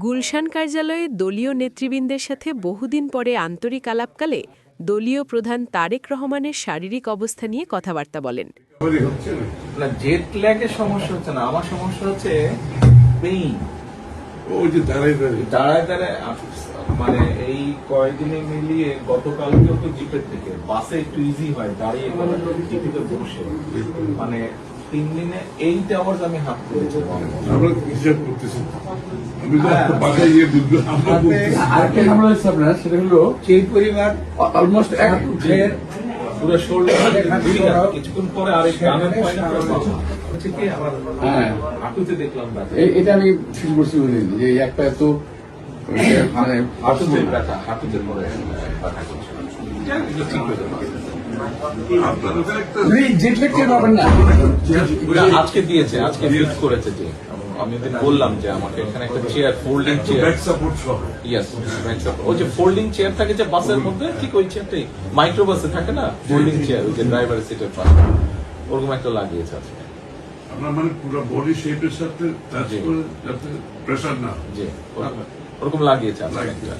গুলশান কার্যালয়ে দলীয় নেতৃবৃন্দের সাথে বহুদিন পরে আন্তরিক আলাপকালে দলীয় প্রধান তারেক রহমানের শারীরিক অবস্থা নিয়ে কথাবার্তা বলেন। না? না জেট ল্যাগের সমস্যা হচ্ছে না। আমার সমস্যা হচ্ছে পেইন ওই যে দাঁড়াই দাঁড়াই দাঁড়ায় দাঁড়ায় মানে এই কয়েকদিনে মিলিয়ে গতকালকেও তো জিপের থেকে বাসে একটু ইজি হয় দাঁড়িয়ে টিভিতে বসে। মানে তিন দিনে এইট আওয়ার্স আমি হাত তুলেছি আমরা হিসাব করতেছি আমি তো হ্যাঁ। বাসায় গিয়ে বুঝব আরেকটা ঝামেলা হচ্ছে আপনার সেটা হলো সেই পরিবার অলমোস্ট এক যে পুরো শোল্ডার কিছুক্ষণ পরে আরেক হচ্ছে কি আবার হ্যাঁ। হাঁটুতে দেখলাম এটা আমি ফিল করছি যে এই একটা এত মানে হাঁটুতে ব্যথা হাঁটুতে পরে ব্যথা করছে ঠিক হয়ে যাবে। আপনার। ওখানে একটা জেট লেগ টের পাবেন না। না, আজকে দিয়েছে আজকে ফিক্স করেছে যে আমি বললাম যে আমাকে এখানে একটা chair folding chair back support সহ। ইয়েস ওই যে ফোল্ডিং চেয়ার থাকে যে বাসের মধ্যে ঠিক ওই চেয়ারটাই মাইক্রো বাসে থাকে না? ফোল্ডিং চেয়ার ওই যে ড্রাইভারের সিটের পাশে। ওরকম একটা লাগিয়েছে আজকে। আপনার মানে পুরো বডি শেপের সাথে টাচ জি। করে যাতে প্রেশার না। ওরকম- ওরকম লাগিয়েছে আজকে।